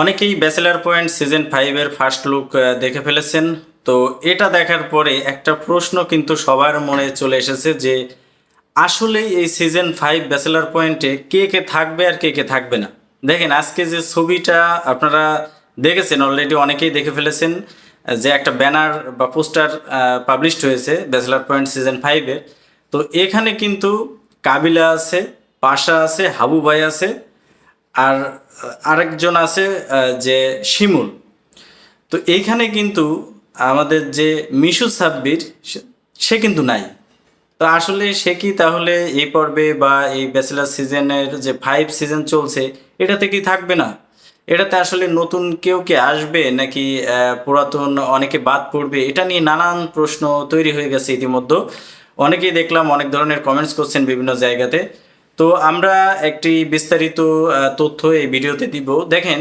অনেকেই bachelor point season ফাইভের first look দেখে ফেলেছেন। তো এটা দেখার পরে একটা প্রশ্ন কিন্তু সবার মনে চলে এসেছে যে, আসলে এই সিজন ফাইভ ব্যাচেলার পয়েন্টে কে কে থাকবে আর কে কে থাকবে না? দেখেন, আজকে যে ছবিটা আপনারা দেখেছেন অলরেডি অনেকেই দেখে ফেলেছেন, যে একটা ব্যানার বা পোস্টার পাবলিশড হয়েছে ব্যাচেলার পয়েন্ট সিজন ফাইভের তো এখানে কিন্তু কাবিলা আছে, পাশা আছে, হাবু ভাই আছে আর আরেকজন আছে যে শিমুল। তো এইখানে কিন্তু আমাদের যে মিশু সাব্বির, সে- কিন্তু নাই। তো আসলে সে কি তাহলে এই পর্বে বা এই ব্যাচেলার সিজনের যে ফাইভ সিজন চলছে, এটাতে কি থাকবে না? এটাতে আসলে নতুন কেউ কি আসবে নাকি পুরাতন অনেকে বাদ পড়বে, এটা নিয়ে নানান প্রশ্ন তৈরি হয়ে গেছে ইতিমধ্যে। অনেকেই দেখলাম অনেক ধরনের কমেন্টস করছেন বিভিন্ন জায়গাতে। তো আমরা একটি বিস্তারিত তথ্য এই ভিডিওতে দিব। দেখেন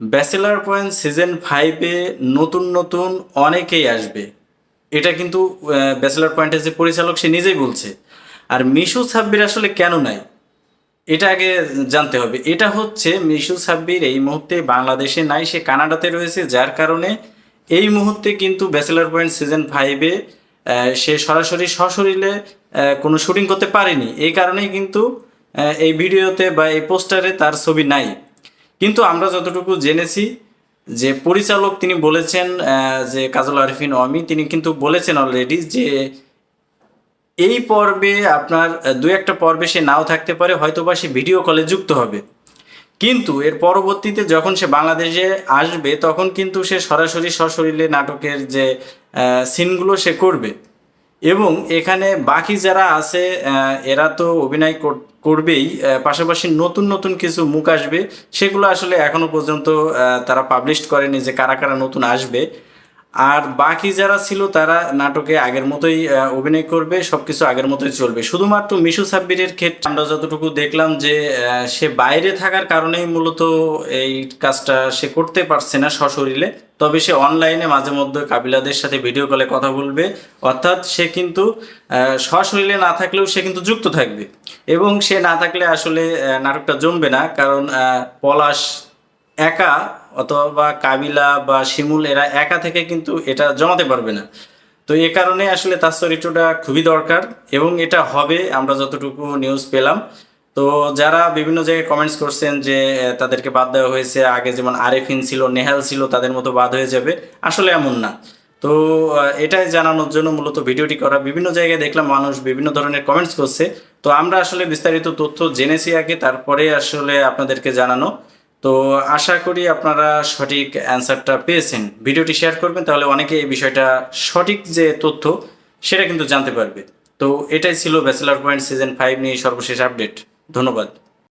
ব্যাচেলার পয়েন্ট সিজন ফাইভে নতুন নতুন অনেকেই আসবে। এটা কিন্তু ব্যাচেলার পয়েন্টের যে পরিচালক, সে নিজেই বলছে। আর মিশু সাব্বির আসলে কেন নাই? এটা আগে জানতে হবে। এটা হচ্ছে মিশু সাব্বির এই মুহূর্তে বাংলাদেশে নাই, সে কানাডাতে রয়েছে, যার কারণে এই মুহূর্তে কিন্তু ব্যাচেলার পয়েন্ট সিজন ফাইভে সে সরাসরি সশরীরে কোনো শুটিং করতে পারেনি। এই কারণেই কিন্তু এই ভিডিওতে বা এই পোস্টারে তার ছবি নাই। কিন্তু আমরা যতটুকু জেনেছি, যে পরিচালক তিনি বলেছেন যে কাজল আরিফিন অমি তিনি কিন্তু বলেছেন অলরেডি যে এই পর্বে আপনার দু একটা পর্বে সে নাও থাকতে পারে, হয়তোবা সে ভিডিও কলে যুক্ত হবে। কিন্তু এর পরবর্তীতে যখন সে বাংলাদেশে আসবে, তখন কিন্তু সে সরাসরি সশরীরে নাটকের যে সিনগুলো সে করবে। এবং এখানে বাকি যারা আছে এরা তো অভিনয় কর- করবেই পাশাপাশি নতুন নতুন কিছু মুখ আসবে, সেগুলো আসলে এখনও পর্যন্ত তারা পাবলিশ করেনি যে কারা কারা নতুন আসবে। আর বাকি যারা ছিল, তারা নাটকে আগের মতোই অভিনয় করবে, সবকিছু আগের মতোই চলবে। শুধুমাত্র মিশু সাব্বিরের ক্ষেত্রে আমরা যতটুকু দেখলাম যে সে বাইরে থাকার কারণেই মূলত এই কাজটা সে করতে পারছে না সশরীরে। তবে সে অনলাইনে মাঝে মধ্যে কাবিলাদের সাথে ভিডিও কলে কথা বলবে। অর্থাৎ সে কিন্তু সশরীরে না থাকলেও সে কিন্তু যুক্ত থাকবে। এবং সে না থাকলে আসলে নাটকটা জমবে না। কারণ পলাশ একা অথবা কাবিলা বা শিমুল, এরা একা থেকে কিন্তু এটা জমাতে পারবে না। তো এ কারণে আসলে তার চরিত্রটা খুবই দরকার এবং এটা হবে, আমরা যতটুকু নিউজ পেলাম। তো যারা বিভিন্ন জায়গায় কমেন্টস করছেন যে তাদেরকে বাদ দেওয়া হয়েছে, আগে যেমন আরেফিন ছিল, নেহাল ছিল, তাদের মতো বাদ হয়ে যাবে, আসলে এমন না। তো এটাই জানানোর জন্য মূলত ভিডিওটি করা। বিভিন্ন জায়গায় দেখলাম মানুষ বিভিন্ন ধরনের কমেন্টস করছে। তো আমরা আসলে বিস্তারিত তথ্য জেনেছি আগে, তারপরে আসলে আপনাদেরকে জানানো। তো আশা করি আপনারা সঠিক অ্যান্সারটা পেয়েছেন। ভিডিওটি শেয়ার করবেন, তাহলে অনেকে এই বিষয়টা সঠিক যে তথ্য, সেটা কিন্তু জানতে পারবে। তো এটাই ছিল ব্যাচেলার পয়েন্ট সিজন ফাইভ নিয়ে সর্বশেষ আপডেট ধন্যবাদ।